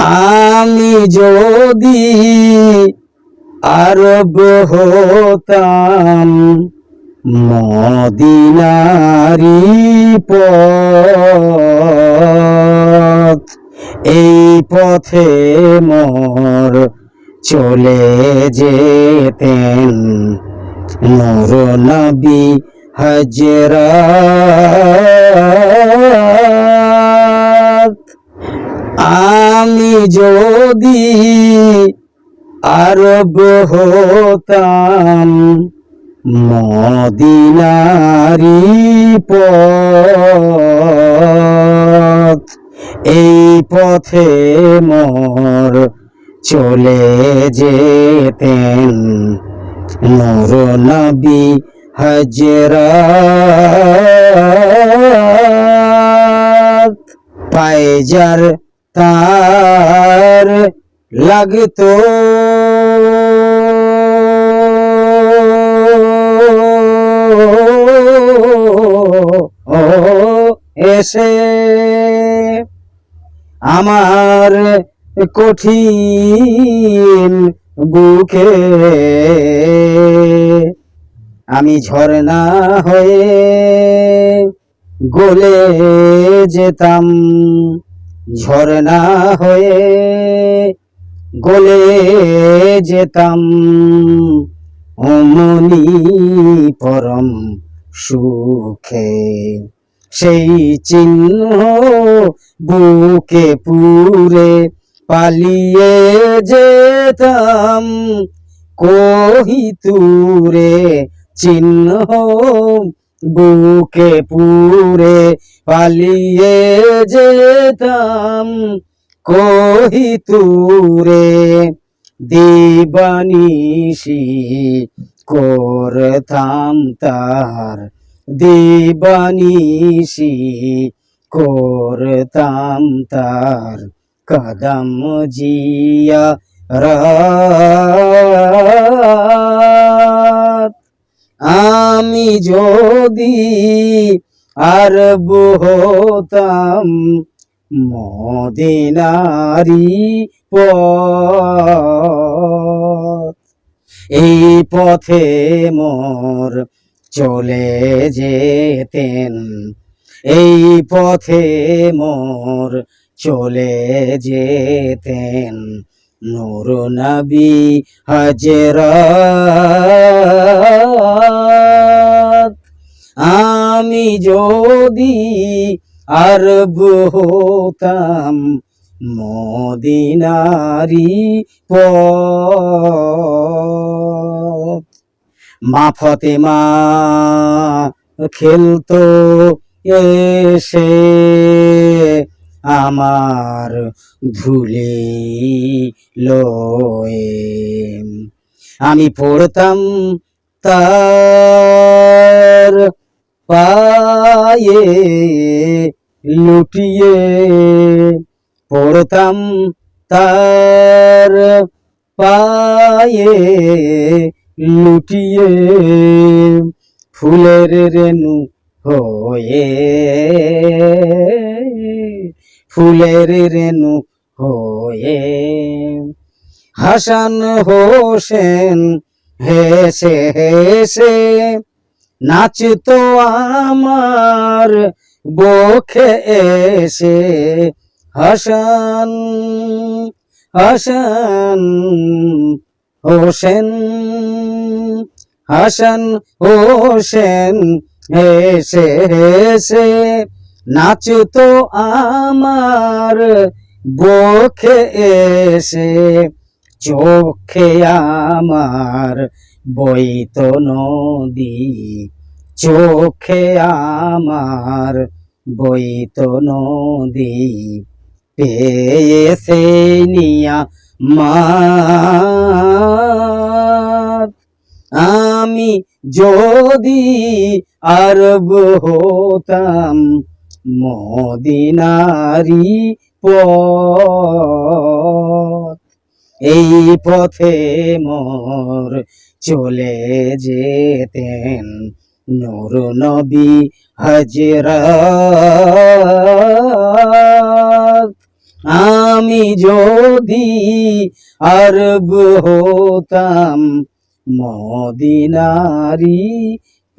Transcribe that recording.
আমি যদি আরব হতাম মদিনারি পথ এই পথে মোর চলে যেতেন। নূর নবী হজরত আমি যদি আরব হতাম, মদিনারি পথ, এই পথে মোর চলে যেতেন। নূর নবী হজরত পায়জার তার লাগতো। এসে আমার কঠিন বুকে আমি ঝর্ণা হয়ে গলে যেতাম। ঝর্ণা হয়ে গলে যেতাম। অমনি পরম সুখে সেই চিহ্ন বুকে পুরে পালিয়ে যেতাম। কহিতুরে চিহ্ন বুকে পুরে পালিয়ে যেতাম কহিতুরে দিবানিসি করতাম তার দিবানিসি করতাম তার কদম জিয়া রাত। আমি যদি আরব হতাম মদিনারি পথ। এই পথে মোর চলে যেতেন। এই পথে মোর চলে যেতেন। নূর নবী হজরত আমি যদি আরব হতাম মদিনারি পথ। মা ফতেমা খেলতো এসে আমার ধুলে আমি পড়তাম তার পায়ে লুটিয়ে পড়তাম তার পায়ে লুটিয়ে। ফুলের রেণু হয়ে, ফুলের রেণু হয়ে। হাসান হোসেন হেসে হেসে নাচতো আমার বখে এসে, হাসান হাসান, হোসেন হাসান, হোসেন হেসে হেসে নাচতো আমার বখে এসে চোখে আমার বইত নদী, চোখে আমার বইত নদী, পেয়েছে নিয়া মা আমি যদি আরব হতাম মদিনারি এই পথে মোর চলে যেতেন নূর নবী হাজরা। আমি যদি আরব হতাম মদিনারি প